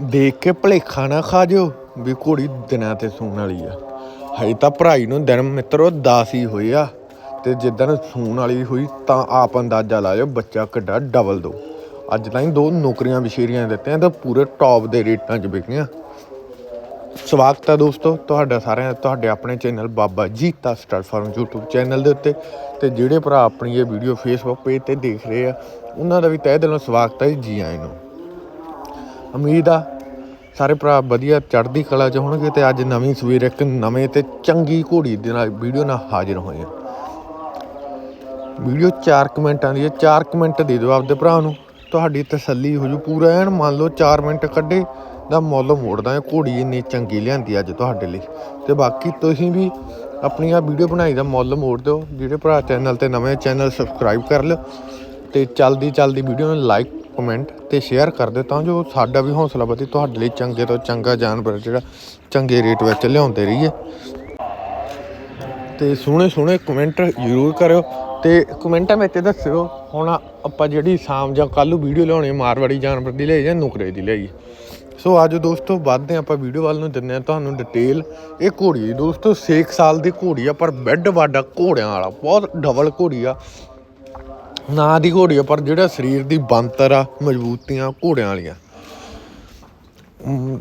ਦੇਖ ਕੇ ਭਲੇਖਾ ਨਾ ਖਾ ਜਿਓ ਵੀ ਘੋੜੀ ਦਿਨਾਂ ਤੇ ਸੂਣ ਵਾਲੀ ਆ। ਹਜੇ ਤਾਂ ਭਰਾਈ ਨੂੰ ਦਿਨ ਮਿੱਤਰੋ 10 ਹੀ ਹੋਏ ਆ ਤੇ ਜਿੱਦਣ ਸੂਣ ਵਾਲੀ ਹੋਈ ਤਾਂ ਆਪ ਅੰਦਾਜ਼ਾ ਲਾਇਓ ਬੱਚਾ ਕਿੱਡਾ ਡਬਲ ਦੋ। ਅੱਜ ਤਾਂ ਹੀ ਦੋ ਨੌਕਰੀਆਂ ਵਿਸ਼ੇਰੀਆਂ ਦਿੱਤੀਆਂ ਤਾਂ ਪੂਰੇ ਟੌਪ ਦੇ ਰੇਟਾਂ 'ਚ ਵਿਕੀਆਂ ਸਵਾਗਤ ਹੈ ਦੋਸਤੋ ਤੁਹਾਡਾ ਸਾਰਿਆਂ ਤੁਹਾਡੇ ਆਪਣੇ channel Baba Jita star farm YouTube channel ਦੇ ਉੱਤੇ ਤੇ ਜਿਹੜੇ ਭਰਾ ਆਪਣੀ ਇਹ ਵੀਡੀਓ Facebook ਪੇਜ ਤੇ ਦੇਖ ਰਹੇ ਆ, ਉਹਨਾਂ ਦਾ ਵੀ ਤਹਿ ਦਿਲੋਂ ਸਵਾਗਤ ਹੈ ਜੀ ਆਇਆਂ ਨੂੰ। ਉਮੀਦ ਆ। ਸਾਰੇ ਭਰਾ ਵਧੀਆ ਚੜ੍ਹਦੀ ਕਲਾ 'ਚ ਹੋਣਗੇ ਤੇ ਅੱਜ ਨਵੀਂ ਸਵੇਰ ਇੱਕ ਨਵੇਂ ਤੇ ਚੰਗੀ ਘੋੜੀ ਦੇ ਨਾਲ ਵੀਡੀਓ ਨਾਲ ਹਾਜ਼ਰ ਹੋਏ ਆ। ਵੀਡੀਓ 4 ਮਿੰਟਾਂ ਦੀ ਹੈ 4 ਮਿੰਟ ਦੇ ਦਿਓ ਆਪਦੇ ਭਰਾ ਨੂੰ। ਤੁਹਾਡੀ ਤਸੱਲੀ ਹੋ ਜੂ। ਪੂਰਾ ਐਨ ਮੰਨ ਲਓ 4 ਮਿੰਟ ਕੱਢੇ ਦਾ ਮੁੱਲ ਮੋੜਦਾ ਹੈ। ਘੋੜੀ ਇੰਨੀ ਚੰਗੀ ਲਿਆਂਦੀ ਅੱਜ ਤੁਹਾਡੇ ਲਈ। ਤੇ ਬਾਕੀ ਤੁਸੀਂ ਵੀ ਆਪਣੀ ਆ ਵੀਡੀਓ ਬਣਾਈ ਦਾ ਮੁੱਲ ਮੋੜ ਦਿਓ। ਜਿਹੜੇ ਭਰਾ ਚੈਨਲ ਤੇ ਨਵੇਂ ਚੈਨਲ ਸਬਸਕ੍ਰਾਈਬ ਕਰ ਲਿਓ। ਤੇ ਚਲਦੀ ਚਲਦੀ ਵੀਡੀਓ ਨੂੰ ਲਾਈਕ ਕਮੈਂਟ ਤੇ ਸ਼ੇਅਰ ਕਰ ਦਿਓ ਤਾਂ ਜੋ ਸਾਡਾ ਵੀ ਹੌਸਲਾ ਵਧੇ, ਤੁਹਾਡੇ ਲਈ ਚੰਗੇ ਤੋਂ ਚੰਗਾ ਜਾਨਵਰ ਜਿਹੜਾ ਚੰਗੇ ਰੇਟ ਵਿੱਚ ਲਿਆਉਂਦੇ ਰਹੀਏ। ਤੇ ਸੋਹਣੇ ਸੋਹਣੇ ਕਮੈਂਟ ਜ਼ਰੂਰ ਕਰਿਓ ਤੇ ਕਮੈਂਟਾਂ ਵਿੱਚ ਦੱਸਿਓ, ਹੁਣ ਆਪਾਂ ਜਿਹੜੀ ਸ਼ਾਮ ਜਾਂ ਕੱਲ੍ਹ ਨੂੰ ਵੀਡੀਓ ਲਿਆਉਣੀ ਮਾਰਵਾੜੀ ਜਾਨਵਰ ਦੀ ਲਈ ਜਾਂ ਨੁਕਰੇ ਦੀ ਲਈ ਸੋ ਅੱਜ ਦੋਸਤੋ ਵੱਧਦੇ ਹਾਂ ਆਪਾਂ ਵੀਡੀਓ ਵੱਲ ਨੂੰ ਦਿੰਦੇ ਹਾਂ ਤੁਹਾਨੂੰ ਡਿਟੇਲ ਇਹ ਘੋੜੀ ਦੀ ਦੋਸਤੋ 6 ਸਾਲ ਦੀ ਘੋੜੀ ਆ, ਪਰ ਬੈੱਡ ਵਾਡਾ ਘੋੜਿਆਂ ਵਾਲਾ, ਬਹੁਤ ਡਬਲ ਘੋੜੀ ਆ। ਨਾਂ ਦੀ ਘੋੜੀ ਆ, ਪਰ ਜਿਹੜਾ ਸਰੀਰ ਦੀ ਬੰਤਰ ਆ, ਮਜ਼ਬੂਤੀਆਂ ਘੋੜਿਆਂ ਵਾਲੀਆਂ।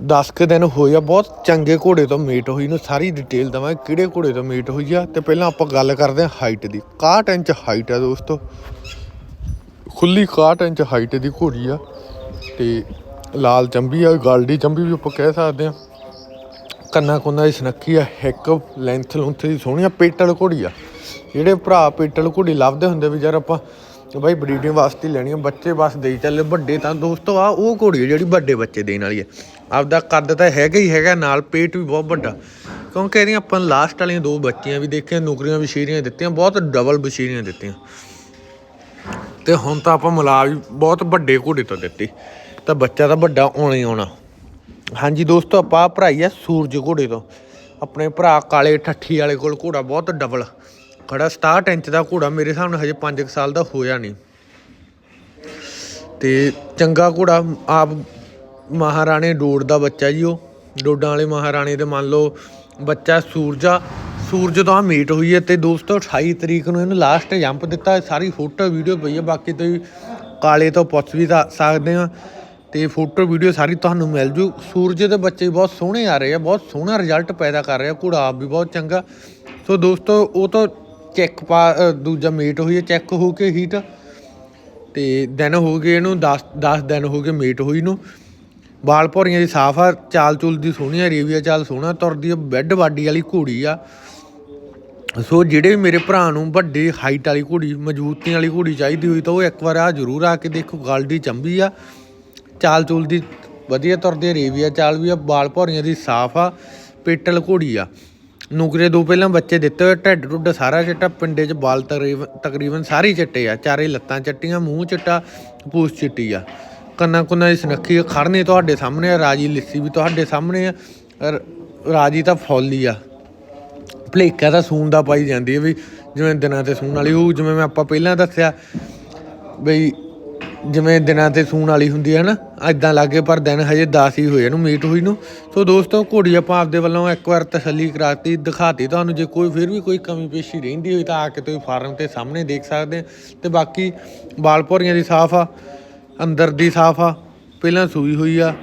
10 ਕੁ ਦਿਨ ਹੋਏ ਆ, ਬਹੁਤ ਚੰਗੇ ਘੋੜੇ ਤੋਂ ਮੀਟ ਹੋਈ ਨੂੰ, ਸਾਰੀ ਡਿਟੇਲ ਦਵਾਂਗੇ ਕਿਹੜੇ ਘੋੜੇ ਤੋਂ ਮੀਟ ਹੋਈ ਆ, ਤੇ ਪਹਿਲਾਂ ਆਪਾਂ ਗੱਲ ਕਰਦੇ ਹਾਂ ਹਾਈਟ ਦੀ। 61 ਇੰਚ ਹਾਈਟ ਆ ਦੋਸਤੋ। ਖੁੱਲੀ 61 ਇੰਚ ਹਾਈਟ ਦੀ ਘੋੜੀ ਆ, ਤੇ ਲਾਲ ਚੰਬੀ ਆ, ਗਾਲਡੀ ਚੰਬੀ ਵੀ ਆਪਾਂ ਕਹਿ ਸਕਦੇ ਆ ਕੰਨਾ ਕੁੰਨਾ ਦੀ ਸਨੱਖੀ ਆ ਹਿੱਕ ਲੈਂਥ ਲੁੰਥ ਦੀ ਸੋਹਣੀ ਆ, ਪੇਟਲ ਘੋੜੀ ਆ। ਜਿਹੜੇ ਭਰਾ ਪੇਟਲ ਘੋੜੀ ਲੱਭਦੇ ਹੁੰਦੇ ਵੀ ਯਾਰ ਆਪਾਂ ਬਾਈ ਬਰੀਡਿੰਗ ਵਾਸਤੇ ਲੈਣੀ ਆ। ਬੱਚੇ ਬਸ ਦੇਈ ਚੱਲੇ, ਵੱਡੇ ਤਾਂ ਦੋਸਤੋ ਆ, ਉਹ ਘੋੜੀ ਆ ਜਿਹੜੀ ਵੱਡੇ ਬੱਚੇ ਦੇਣ ਵਾਲੀ ਆ। ਆਪਦਾ ਕੱਦ ਤਾਂ ਹੈਗਾ ਹੀ ਹੈਗਾ, ਨਾਲ ਪੇਟ ਵੀ ਬਹੁਤ ਵੱਡਾ। ਕਿਉਂਕਿ ਇਹਦੀਆਂ ਆਪਾਂ ਲਾਸਟ ਵਾਲੀਆਂ ਦੋ ਬੱਚੀਆਂ ਵੀ ਦੇਖੀਆਂ, ਨੌਕਰੀਆਂ ਵਿਸ਼ੇਰੀਆਂ ਦਿੱਤੀਆਂ, ਬਹੁਤ ਡਬਲ ਵਿਸ਼ੇਰੀਆਂ ਦਿੱਤੀਆਂ। ਤੇ ਹੁਣ ਤਾਂ ਆਪਾਂ ਮਿਲਾ ਵੀ ਬਹੁਤ ਵੱਡੇ ਘੋੜੇ ਤੋਂ ਦਿੱਤੀ। ਤਾਂ ਬੱਚਾ ਤਾਂ ਵੱਡਾ ਆਉਣਾ ਹੀ ਆਉਣਾ। ਹਾਂਜੀ ਦੋਸਤੋ, ਆਪਾਂ ਭਰਾਈ ਆ ਸੂਰਜ ਘੋੜੇ ਤੋਂ। ਆਪਣੇ ਭਰਾ ਕਾਲੇ ਠੱਠੀ ਵਾਲੇ ਕੋਲ ਘੋੜਾ ਬਹੁਤ ਡਬਲ ਖੜਾ 67 ਇੰਚ ਦਾ ਘੋੜਾ ਮੇਰੇ ਹਿਸਾਬ ਨਾਲ ਹਜੇ 5 ਸਾਲ ਦਾ ਹੋਇਆ ਨਹੀਂ। ਤੇ ਚੰਗਾ ਘੋੜਾ, ਆਪ ਮਹਾਰਾਣੇ ਡੋੜ ਦਾ ਬੱਚਾ ਜੀ ਉਹ। ਡੋਡਾਂ ਵਾਲੇ ਮਹਾਰਾਣੇ ਦੇ ਮੰਨ ਲਓ ਬੱਚਾ ਸੂਰਜਾ ਸੂਰਜ ਤੋਂ ਆ ਮੀਟ ਹੋਈ ਹੈ ਤੇ ਦੋਸਤੋ 28 ਤਰੀਕ ਨੂੰ ਇਹਨੂੰ ਲਾਸਟ ਜੰਪ ਦਿੱਤਾ ਸਾਰੀ ਫੋਟੋ ਵੀਡੀਓ ਪਈ ਹੈ, ਬਾਕੀ ਤੁਸੀਂ ਕਾਲੇ ਤੋਂ ਪੁੱਛ ਵੀ ਤਾਂ ਸਕਦੇ ਆ ਤੇ ਫੋਟੋ ਵੀਡੀਓ ਸਾਰੀ ਤੁਹਾਨੂੰ ਮਿਲ ਜੂ। ਸੂਰਜ ਦੇ ਬੱਚੇ ਵੀ ਬਹੁਤ ਸੋਹਣੇ ਆ ਰਹੇ ਆ, ਬਹੁਤ ਸੋਹਣਾ ਰਿਜ਼ਲਟ ਪੈਦਾ ਕਰ ਰਿਹਾ, ਘੋੜਾ ਆਪ ਵੀ ਬਹੁਤ ਚੰਗਾ। ਸੋ ਦੋਸਤੋ ਉਹ ਤੋਂ ਚੈੱਕ ਪਾ ਦੂਜਾ ਮੀਟ ਹੋਈ ਹੈ ਚੈੱਕ ਹੋ ਕੇ ਹੀਟ ਤੇ ਦਿਨ ਹੋ ਗਏ ਇਹਨੂੰ 10 10 ਦਿਨ ਹੋ ਗਏ ਮੀਟ ਹੋਈ ਨੂੰ। ਬਾਲ ਭੌਰੀਆਂ ਦੀ ਸਾਫ਼ ਆ, ਚਾਲ ਚੁਲ ਦੀ ਸੋਹਣੀ ਆ, ਰੇਵੀਆ ਚਾਲ ਸੋਹਣਾ, ਤੁਰਦੀ ਆ ਬੈੱਡ ਬਾਡੀ ਵਾਲੀ ਘੋੜੀ ਆ। ਸੋ ਜਿਹੜੇ ਮੇਰੇ ਭਰਾ ਨੂੰ ਵੱਡੀ ਹਾਈਟ ਵਾਲੀ ਘੋੜੀ, ਮਜ਼ਬੂਤੀ ਵਾਲੀ ਘੋੜੀ ਚਾਹੀਦੀ ਹੋਈ ਤਾਂ ਉਹ ਇੱਕ ਵਾਰ ਆ ਜ਼ਰੂਰ ਆ ਕੇ ਦੇਖੋ, ਗੱਲ ਦੀ ਚੰਬੀ ਆ। ਚਾਲ ਚੁਲ ਦੀ ਵਧੀਆ ਤੁਰਦੀ ਆ, ਰੇਵੀਆ ਚਾਲ ਵੀ ਆ, ਬਾਲ ਭੌਰੀਆਂ ਦੀ ਸਾਫ਼ ਆ, ਪੇਟਲ ਘੋੜੀ ਆ। ਨੁਕਰੇ ਦੋ ਪਹਿਲਾਂ ਬੱਚੇ ਦਿੱਤੇ ਹੋਏ, ਢਿੱਡ ਢੁੱਡ ਸਾਰਾ ਚਿੱਟਾ, ਪਿੰਡੇ 'ਚ ਬਾਲ ਤਕਰੀਬਨ ਤਕਰੀਬਨ ਸਾਰੇ ਚਿੱਟੇ ਆ, ਚਾਰੇ ਲੱਤਾਂ ਚਿੱਟੀਆਂ, ਮੂੰਹ ਚਿੱਟਾ, ਪੂਛ ਚਿੱਟੀ ਆ। ਕੰਨਾਂ ਕੁੰਨਾਂ ਦੀ ਸੁਨੱਖੀ ਖੜਨੇ ਤੁਹਾਡੇ ਸਾਹਮਣੇ ਆ, ਰਾਜੀ ਲਿੱਸੀ ਵੀ ਤੁਹਾਡੇ ਸਾਹਮਣੇ ਆ ਰਾਜੀ ਤਾਂ ਫੁੱਲ ਹੀ ਆ। ਭਲੇਖਾ ਤਾਂ ਸੂਨ ਦਾ ਪਾਈ ਜਾਂਦੀ ਹੈ ਵੀ ਜਿਵੇਂ ਦਿਨਾਂ ਤੇ ਸੂਣ ਵਾਲੀ ਉਹ ਜਿਵੇਂ ਮੈਂ ਆਪਾਂ ਪਹਿਲਾਂ ਦੱਸਿਆ, ਬਈ ਜਿਵੇਂ ਦਿਨਾਂ ਤੇ ਸੂਣ ਵਾਲੀ ਹੁੰਦੀ ਹੈ ਨਾ ਐਦਾਂ ਲੱਗੇ ਪਰ ਦਿਨ ਹਜੇ 10 ਹੀ ਹੋਏ ਇਹਨੂੰ ਮੀਟ ਹੋਈ ਨੂੰ। ਸੋ ਦੋਸਤੋ ਘੋੜੀ ਆਪਾਂ ਆਪਦੇ ਵੱਲੋਂ ਇੱਕ ਵਾਰ ਤਸੱਲੀ ਕਰਾਤੀ, ਦਿਖਾਤੀ ਤੁਹਾਨੂੰ, ਜੇ ਕੋਈ ਫਿਰ ਵੀ ਕੋਈ ਕਮੀ ਪੇਸ਼ੀ ਰਹਿੰਦੀ ਹੋਈ ਤਾਂ ਆ ਕੇ ਤੁਸੀਂ ਫਾਰਮ ਤੇ ਸਾਹਮਣੇ ਦੇਖ ਸਕਦੇ ਆ। ਤੇ ਬਾਕੀ ਬਾਲ ਭੌਰੀਆਂ ਦੀ ਸਾਫ਼ ਆ, ਅੰਦਰ ਦੀ ਸਾਫ਼ ਆ, ਪਹਿਲਾਂ ਸੂਈ ਹੋਈ ਆ,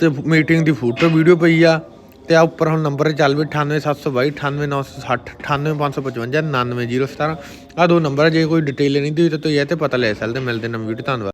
ਤੇ ਮੀਟਿੰਗ ਦੀ ਫੋਟੋ ਵੀਡੀਓ ਪਈ ਆ। ਤੇ ਆ ਉੱਪਰ ਹੁਣ ਨੰਬਰ ਚੱਲ ਵੀ 98722 98960 98555 99017 ਆ ਦੋ ਨੰਬਰ ਆ, ਜੇ ਕੋਈ ਡਿਟੇਲ ਲੈਣੀ ਦੀ ਤਾਂ ਤੁਸੀਂ ਇਹ ਤੇ ਪਤਾ ਲੈ ਸਕਦੇ ਮਿਲਦੇ ਨਵੀਂ ਵੀਡੀਓ ਧੰਨਵਾਦ।